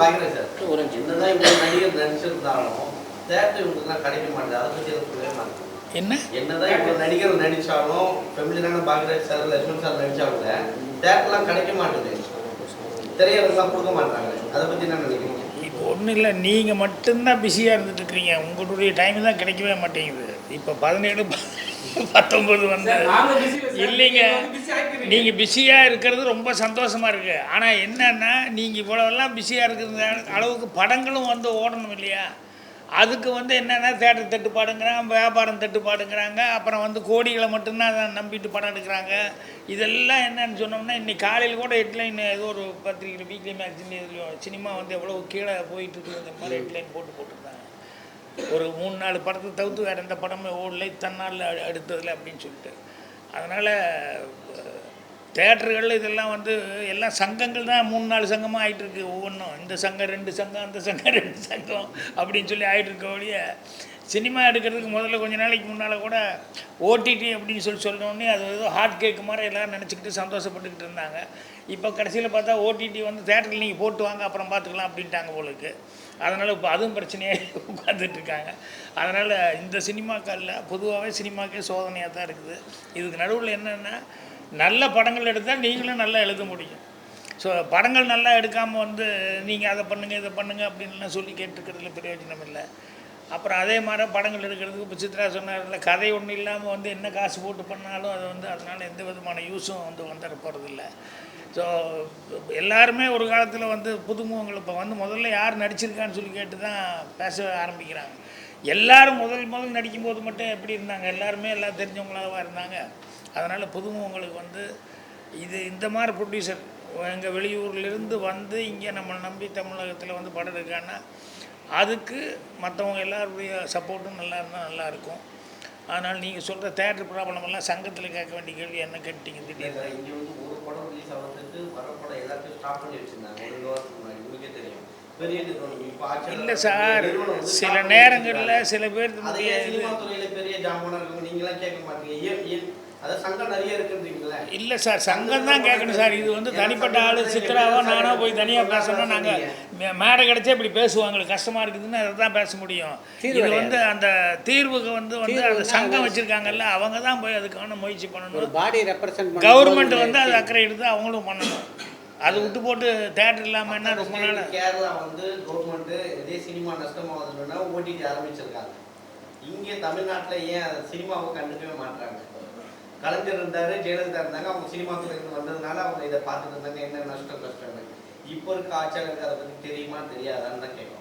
பயங்கர சார். ஒரு என்னதான் இவங்க நடிகர் நடிச்சிருந்தாலும் தேட்டர் இவங்களுக்குலாம் கிடைக்க மாட்டேது அதை பற்றி எனக்கு மாட்டேங்குது. என்ன? என்னதான் இவங்க நடிகர் நடிச்சாலும் ஃபெமிலினான பாக்யராஜ் சார் லட்சுமண் சார் நடிச்சா கூட தேட்டர்லாம் கிடைக்க மாட்டேது. திரையரங்கெல்லாம் கொடுக்க மாட்டாங்க அதை பற்றி என்ன நினைக்கிறீங்க? இப்போ ஒன்றும் இல்லை. நீங்கள் மட்டும்தான் பிஸியாக இருந்துட்டு இருக்கிறீங்க உங்களுடைய டைம் தான் கிடைக்கவே மாட்டேங்குது. இப்போ பதினேழு பத்தொம்பது வந்து. இல்லைங்க. நீங்கள் பிஸியாக இருக்கிறது ரொம்ப சந்தோஷமாக இருக்குது ஆனால் என்னன்னா நீங்கள் இவ்வளோலாம் பிஸியாக இருக்கிற அளவுக்கு படங்களும் வந்து ஓடணும் இல்லையா? அதுக்கு வந்து என்னென்னா தேட்டர் தட்டுப்பாடுங்கிறாங்க வியாபாரம் தட்டுப்பாடுங்கிறாங்க அப்புறம் வந்து கோடிகளை மட்டும்தான் அதை நம்பிட்டு படம் எடுக்கிறாங்க. இதெல்லாம் என்னன்னு சொன்னோம்னா இன்னைக்கு காலையில் கூட ஹெட்லைன் ஏதோ ஒரு பத்திரிகையில் வீக்லி இதுலையோ சினிமா வந்து எவ்வளோ கீழே போயிட்டு இருக்குது இந்த மாதிரி ஹெட்லைன் போட்டு போட்டிருந்தாங்க. ஒரு மூணு நாலு படத்தை தவிர்த்து வேறு எந்த படமே ஓடலை தன்னால் எடுத்ததில்லை அப்படின்னு சொல்லிட்டு. அதனால் தேட்டர்கள் இதெல்லாம் வந்து எல்லாம் சங்கங்கள் தான் மூணு நாலு சங்கமாக ஆகிட்டுருக்கு ஒவ்வொன்றும் இந்த சங்கம் ரெண்டு சங்கம் அந்த சங்கம் ரெண்டு சங்கம் அப்படின்னு சொல்லி ஆகிட்டுருக்க ஒழிய சினிமா எடுக்கிறதுக்கு முதல்ல கொஞ்ச நாளைக்கு முன்னால் கூட ஓடிடி அப்படின்னு சொல்லி சொன்னோடனே அது ஏதோ ஹார்ட் கேக் மாதிரி எல்லோரும் நினச்சிக்கிட்டு சந்தோஷப்பட்டுக்கிட்டு இருந்தாங்க. இப்போ கடைசியில் பார்த்தா ஓடிடி வந்து தேட்டரில் நீங்கள் போட்டு வாங்க அப்புறம் பார்த்துக்கலாம் அப்படின்ட்டாங்க போலுக்கு அதனால் இப்போ அதுவும் பிரச்சனையாக உட்காந்துட்டு இருக்காங்க. அதனால் இந்த சினிமாக்களில் பொதுவாகவே சினிமாக்கே சோதனையாக தான் இருக்குது. இதுக்கு நடுவில் என்னென்னா நல்ல படங்கள் எடுத்தால் நீங்களும் நல்லா எழுத முடியும். ஸோ படங்கள் நல்லா எடுக்காமல் வந்து நீங்கள் அதை பண்ணுங்கள் இதை பண்ணுங்கள் அப்படின்லாம் சொல்லி கேட்டுருக்கிறதுல பிரயோஜனம் இல்லை. அப்புறம் அதே மாதிரி படங்கள் எடுக்கிறதுக்கு இப்போ சித்ரா சொன்னார்ல கதை ஒன்றும் இல்லாமல் வந்து என்ன காசு போட்டு பண்ணாலும் அது வந்து அதனால் எந்த விதமான யூஸும் வந்து வந்துட போகிறதில்ல ஸோ எல்லாருமே ஒரு காலத்தில் வந்து புதுமுகங்கள் இப்போ வந்து முதல்ல யார் நடிச்சிருக்கான்னு சொல்லி கேட்டு தான் பேச ஆரம்பிக்கிறாங்க. எல்லாரும் முதல் முதல் நடிக்கும்போது மட்டும் எப்படி இருந்தாங்க? எல்லாருமே எல்லாம் தெரிஞ்சவங்களாக இருந்தாங்க. அதனால் புதுமுகங்களுக்கு வந்து இது இந்த மாதிரி ப்ரொடியூசர் எங்கள் வெளியூர்லேருந்து வந்து இங்கே நம்மளை நம்பி தமிழகத்தில் வந்து படம் இருக்கான்னா அதுக்கு மற்றவங்க எல்லாருடைய சப்போர்ட்டும் நல்லா இருந்தால் நல்லாயிருக்கும் அதனால் நீங்கள் சொல்கிற தேட்டர் ப்ராப்ளம் எல்லாம் சங்கத்தில் கேட்க வேண்டிய கேள்வி என்ன கேட்டீங்க திடீர்னு? இங்கே வந்து ஒரு படம் ரிலீஸ் ஆகிறதுக்கு வர படம் எல்லாத்தையும் ஸ்டாப் பண்ணி வச்சிருந்தாங்க. ஒரு ரெண்டு வாரத்துக்கு முன்னாடி உங்களுக்கே தெரியும். இல்லை சார் சில நேரங்களில். சில பேர் பெரிய ஜாமானா நீங்களாம் கேட்க மாட்டீங்க. இல்லை சார் சங்கம் தான் கேட்கணும் சார். இது வந்து தனிப்பட்ட ஆள் சித்ராவோ நானோ போய் தனியாக பேசணும் நாங்கள் மேடை கிடச்சா இப்படி பேசுவாங்களுக்கு கஷ்டமாக இருக்குதுன்னு அதை தான் பேச முடியும். இது வந்து அந்த தீர்வுக்கு வந்து வந்து அந்த சங்கம் வச்சுருக்காங்கல்ல அவங்க தான் போய் அதுக்கான முயற்சி பண்ணணும். பாடி ரெப்ரசன்ட் கவர்மெண்ட் வந்து அது அக்கறை எடுத்து அவங்களும் பண்ணணும். அது விட்டு போட்டு தேட்டர் இல்லாமல் என்ன ரொம்ப நாள்? கேரளா வந்து கவர்மெண்ட் இதே சினிமா நஷ்டமாகுதுன்னா ஓடிடி ஆரம்பிச்சிருக்காங்க. இங்கே தமிழ்நாட்டுல ஏன் சினிமாவை கண்டுக்கவே மாட்டாங்க கலைஞர் இருந்தாரு ஜெயலலிதா இருந்தாங்க அவங்க சினிமா துறையில வந்ததுனால அவங்க இதை பார்த்துட்டு இருந்தாங்க. என்ன நஷ்டம் கஷ்டம்னு. இப்போ இருக்க ஆட்சியாளருக்கு அதை பத்தி தெரியுமா தெரியாதான்னு தான் கேட்கும்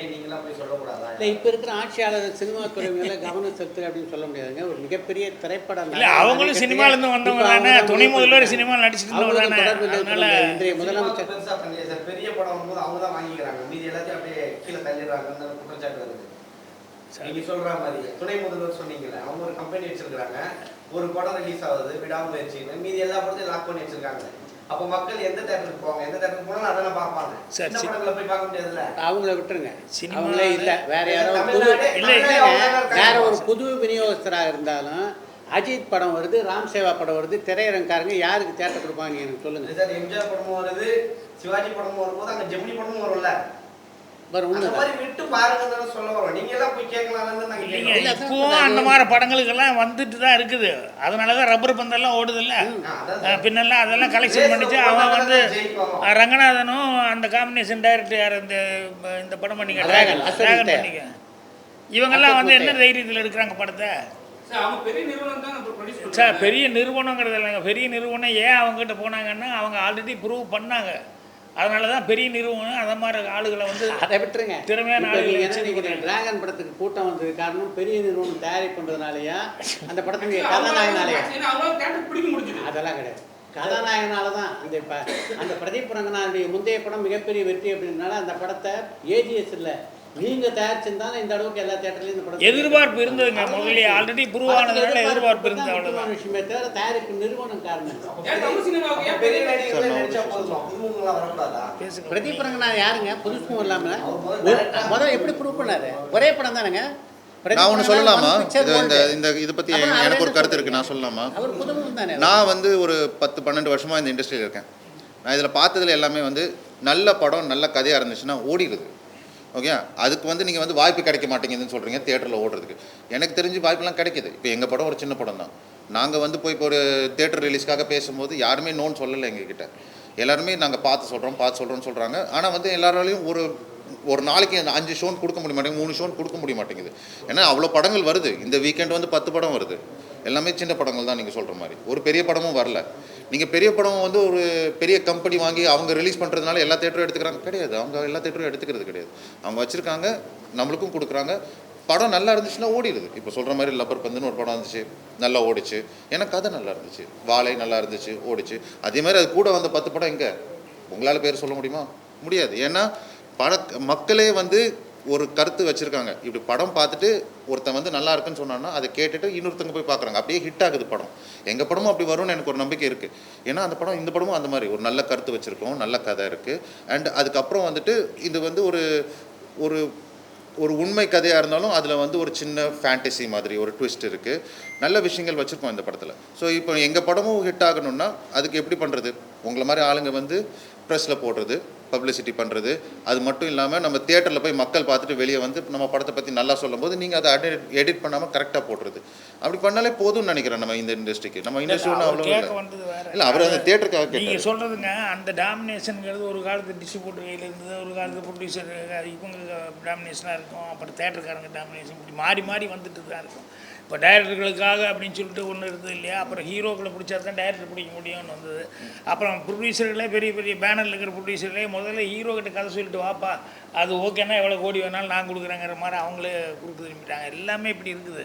ஏன் நீங்களாம் போய் சொல்லக்கூடாதா? இல்லை இப்போ இருக்கிற ஆட்சியாளர் சினிமா துறை மேல கவனம் செலுத்து அப்படின்னு சொல்ல முடியாதுங்க. ஒரு மிகப்பெரிய திரைப்படம் இல்லை அவங்களும் சினிமாலேருந்து வந்தவங்க தானே துணை முதல்வர் சினிமாவில் நடிச்சிட்டு இருந்தவங்க தானே அதனால இன்றைய முதலமைச்சர் சார். பெரிய படம் வரும்போது அவங்க தான் வாங்கிக்கிறாங்க. மீதி எல்லாத்தையும் அப்படியே கீழே தள்ளிடுறாங்கன்னு குற்றச்சாட்டு வருது. நீங்க சொல்ற மாதிரி துணை முதல்வர் சொன்னீங்கல்ல அவங்க ஒரு கம்பெனி வச்சிருக்காங்க ஒரு படம் ரிலீஸ் ஆகுது விடாமுயற்சின்னு மீதி எல்லா படத்தையும் லாக் பண்ணி வச்சிருக்காங்க. அப்போ மக்கள் எந்த தேட்டருக்கு போவாங்க? எந்த தேட்டருக்கு போனாலும் அதெல்லாம் பார்ப்பாங்க. சரி. படங்களை போய் பார்க்க முடியாதுல்ல? அவங்கள விட்டுருங்க. அவங்களே இல்லை. வேற யாரோ ஒரு புது இல்லை, இல்லைங்க, வேற ஒரு. புது விநியோகஸ்தராக இருந்தாலும் அஜித் படம் வருது ராம் சேவா படம் வருது திரையரங்காரங்க யாருக்கு தேட்டர் கொடுப்பாங்க நீங்க எனக்கு சொல்லுங்க. சார் எம்ஜிஆர் படமும் வருது சிவாஜி படமும் வரும்போது அங்க ஜெமினி படமும் வரும்ல? இப்போவும் அந்த மாதிரி படங்களுக்கெல்லாம் வந்துட்டு தான் இருக்குது. அதனால தான் ரப்பர் பந்தெல்லாம் ஓடுதில்ல. பின்னெல்லாம் அதெல்லாம் கலெக்ஷன் பண்ணிச்சு. அவன் வந்து ரங்கநாதனும் அந்த காம்பினேஷன் டைரக்டர் யார் இந்த இந்த படம் பண்ணிக்க டிராகன். பண்ணிக்க. இவங்கெல்லாம் வந்து என்ன. தைரியத்தில் எடுக்கிறாங்க படத்தை? சார் பெரிய நிறுவனங்கிறது இல்லைங்க. பெரிய நிறுவனம் ஏன் அவங்ககிட்ட போனாங்கன்னா அவங்க ஆல்ரெடி ப்ரூவ் பண்ணாங்க. அதனால தான் பெரிய நிறுவனம் அந்த மாதிரி ஆளுகளை வந்து அதை விட்டுருங்க. திறமையான ஆளுகளை என்ன நினைக்கிறீங்க டிராகன் படத்துக்கு கூட்டம் வந்தது காரணம் பெரிய நிறுவனம் தயாரிப்பு பண்றதுனாலயா? அந்த படத்துக்கு கதாநாயகனாலயா? அதெல்லாம் கிடையாது. கதாநாயகனால தான் அந்த இப்ப அந்த பிரதீப் ரங்கநாதனுடைய முந்தைய படம் மிகப்பெரிய வெற்றி அப்படின்றனால அந்த படத்தை ஏஜிஎஸ் இல்ல நீங்க தயாரிச்சிருந்தாலும் இந்த அளவுக்கு எல்லா தேட்டர்லயும் இந்த படம் எதிர்பார்ப்பு இருந்ததுங்க முதல்ல ஆல்ரெடி ப்ரூவ் ஆனதுனால எதிர்பார்ப்பு இருந்தது அவ்வளோதான் விஷயமே தவிர தயாரிப்பு நிறுவனம் காரணம். பிரதீப் ரங்கநாதன் யாருங்க? புதுசும் இல்லாம. அவர் முதல்ல எப்படி ப்ரூவ் பண்ணாரு? ஒரே படம் தானேங்க? நான் ஒன்று சொல்லலாமா? இந்த. இந்த இது பற்றி எனக்கு ஒரு கருத்து இருக்குது சொல்றீங்க? நான் சொல்லலாமா? நான் வந்து ஒரு பத்து பன்னெண்டு வருஷமாக இந்த இண்டஸ்ட்ரியில் இருக்கேன். நான் இதில் பார்த்ததுல எல்லாமே வந்து நல்ல படம் நல்ல கதையாக இருந்துச்சுன்னா ஓடிடுது. ஓகே அதுக்கு வந்து நீங்கள் வந்து வாய்ப்பு கிடைக்க மாட்டேங்குதுன்னு சொல்கிறீங்க தேட்டரில் ஓடுறதுக்கு. எனக்கு தெரிஞ்சு வாய்ப்பெல்லாம் கிடைக்குது. இப்போ எங்கள் படம் ஒரு சின்ன படம் தான். நாங்கள் வந்து போய் இப்போ ஒரு தேட்டர் ரிலீஸ்க்காக பேசும்போது யாருமே நோன்னு சொல்லலை எங்ககிட்ட. எல்லாருமே நாங்கள் பார்த்து சொல்கிறோம் பார்த்து சொல்கிறோம்னு சொல்கிறாங்க ஆனால் வந்து எல்லாராலையும் ஒரு ஒரு நாளைக்கு அந்த அஞ்சு ஷோன் கொடுக்க முடிய மாட்டேங்குது மூணு ஷோன் கொடுக்க முடிய மாட்டேங்குது. ஏன்னா அவ்வளோ படங்கள் வருது. இந்த வீக்கெண்ட் வந்து பத்து படம் வருது. எல்லாமே சின்ன படங்கள் தான் நீங்கள் சொல்கிற மாதிரி. ஒரு பெரிய படமும் வரல. நீங்கள் பெரிய படம் வந்து ஒரு பெரிய கம்பெனி வாங்கி அவங்க ரிலீஸ் பண்ணுறதுனால எல்லா தேட்டரும் எடுத்துக்கிறாங்க. கிடையாது. அவங்க எல்லா தேட்டரும் எடுத்துக்கிறது கிடையாது. அவங்க வச்சுருக்காங்க நம்மளுக்கும் கொடுக்குறாங்க. படம் நல்லா இருந்துச்சுன்னா ஓடிடுது. இப்போ சொல்கிற மாதிரி லப்பர் பந்துன்னு ஒரு படம் இருந்துச்சு நல்லா ஓடிச்சு. ஏன்னா கதை நல்லா இருந்துச்சு. வாழை நல்லா இருந்துச்சு ஓடிச்சு. அதே மாதிரி அது கூட வந்த பத்து படம் எங்கே? உங்களால் பேர் சொல்ல முடியுமா? முடியாது. ஏன்னா பட மக்களே வந்து ஒரு கருத்து வச்சுருக்காங்க. இப்படி படம் பார்த்துட்டு ஒருத்தன் வந்து நல்லா இருக்குன்னு சொன்னான்னா அதை கேட்டுட்டு இன்னொருத்தங்க போய் பார்க்குறாங்க. அப்படியே ஹிட் ஆகுது படம். எங்கள் படமும் அப்படி வரும்னு எனக்கு ஒரு நம்பிக்கை இருக்குது ஏன்னா அந்த படம் இந்த படமும் அந்த மாதிரி. ஒரு நல்ல கருத்து வச்சுருக்கோம் நல்ல கதை இருக்குது அண்ட் அதுக்கப்புறம் வந்துட்டு இது வந்து ஒரு ஒரு ஒரு உண்மை கதையாக இருந்தாலும் அதில் வந்து ஒரு சின்ன ஃபேண்டசி மாதிரி ஒரு ட்விஸ்ட் இருக்குது நல்ல விஷயங்கள் வச்சுருக்கோம் இந்த படத்தில். ஸோ இப்போ எங்கள் படமும் ஹிட் ஆகணும்னா அதுக்கு எப்படி பண்ணுறது உங்களை மாதிரி ஆளுங்க வந்து ப்ரெஸ்ஸில் போடுறது. பப்ளிசிட்டி பண்ணுறது அது மட்டும் இல்லாமல் நம்ம தியேட்டரில் போய் மக்கள் பார்த்துட்டு வெளியே வந்து நம்ம படத்தை பற்றி நல்லா சொல்லும்போது நீங்கள் அதை எடிட் எடிட் பண்ணாமல் கரெக்டாக போடுறது. அப்படி பண்ணாலே போதும்னு நினைக்கிறேன் நம்ம இந்த இண்டஸ்ட்ரிக்கு நம்ம இண்டஸ்ட்ரி ஒன்றும் அவ்வளோ இல்லை. வந்தது வேற. இல்லை அவர் அந்த தியேட்டருக்காக நீங்க கேட்டார். சொல்றதுங்க அந்த டாமினேஷனுங்கிறது ஒரு காலத்து டிஸ்ட்ரிபியூட்டர் கையில் இருந்தது ஒரு காலத்து ப்ரொடியூசர் இவங்க டாமினேஷனாக இருக்கும் அப்புறம் தேட்டருக்காரங்க டாமினேஷன் இப்படி மாறி மாறி வந்துட்டு தான் இருக்கும். இப்போ டைரக்டர்களுக்காக அப்படின்னு சொல்லிட்டு ஒன்று இருந்தது இல்லையா? அப்புறம் ஹீரோக்களை பிடிச்சா தான் டைரக்டர் பிடிக்க முடியும்னு வந்தது. அப்புறம் ப்ரொடியூசர்களே பெரிய பெரிய பேனரில் இருக்கிற ப்ரொடியூசர்களே முதல்ல ஹீரோ கிட்ட கதை சொல்லிட்டு வாப்பா அது ஓகேன்னா எவ்வளோ கோடி வேணாலும் நான் கொடுக்குறேங்கிற மாதிரி அவங்களே கொடுக்க திரும்பிட்டாங்க. எல்லாமே இப்படி இருக்குது.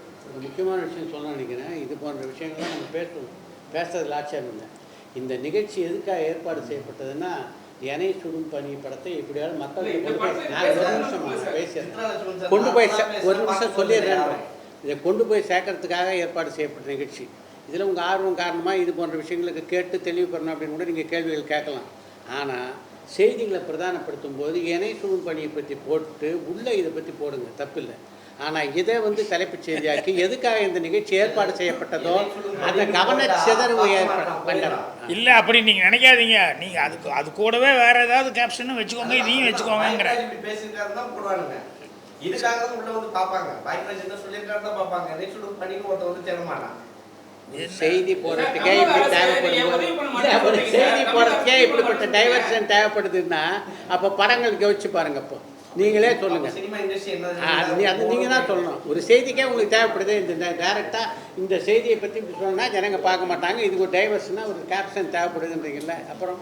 ஒரு முக்கியமான விஷயம் சொல்ல நினைக்கிறேன். இது போன்ற விஷயங்கள்லாம் நம்ம பேசணும் பேசுறதுல ஆட்சேபம் இல்லை. இந்த நிகழ்ச்சி எதுக்காக ஏற்பாடு செய்யப்பட்டதுன்னா எனை சுடும் பனி படத்தை எப்படியாவது மக்களுக்கு கொண்டு போய் நான் ஒரு நிமிஷம் பேசுறேன் கொண்டு போய் ஒரு நிமிஷம் சொல்லிடுறேன். இதை கொண்டு போய் சேர்க்கறதுக்காக ஏற்பாடு செய்யப்பட்ட நிகழ்ச்சி. இதில் உங்கள் ஆர்வம் காரணமாக இது போன்ற விஷயங்களுக்கு கேட்டு தெளிவு பெறணும் அப்படின்னு கூட நீங்கள் கேள்விகள் கேட்கலாம். ஆனால் செய்திகளை பிரதானப்படுத்தும் போது இணை சுடும் பணியை பற்றி போட்டு உள்ளே இதை பற்றி போடுங்க. தப்பில்லை. ஆனால் இதை வந்து தலைப்புச் செய்தியாக்கி எதுக்காக இந்த நிகழ்ச்சி ஏற்பாடு செய்யப்பட்டதோ அந்த கவன சிதறவு ஏற்பட இல்லை அப்படி நீங்கள் நினைக்காதீங்க. நீங்கள் அதுக்கு அது கூடவே வேற ஏதாவது கேப்ஷனும் வச்சுக்கோங்க இதையும் இதுக்காக தான் உள்ள வந்து பார்ப்பாங்க. பாய்ராஜ் என்ன சொல்லியிருக்காரு தான் பார்ப்பாங்க. நெக்ஸ்ட் பண்ணின்னு வந்து செய்தி போடுறதுக்கே இப்படி தேவைப்படும் செய்தி போடுறதுக்கே இப்படிப்பட்ட டைவர்ஷன் தேவைப்படுதுன்னா அப்போ படங்கள் கவனிச்சு பாருங்க அப்போ. நீங்களே சொல்லுங்க. சினிமா இண்டஸ்ட்ரி என்ன ஆ, அது நீங்கள் தான் சொல்லணும். ஒரு செய்திக்கே உங்களுக்கு தேவைப்படுது. இந்த டேரெக்டாக இந்த செய்தியை பற்றி சொன்னால் ஜனங்க பார்க்க மாட்டாங்க. இதுக்கு ஒரு டைவர்ஷனாக ஒரு கேப்ஷன் தேவைப்படுதுன்றீங்கல்ல. அப்புறம்?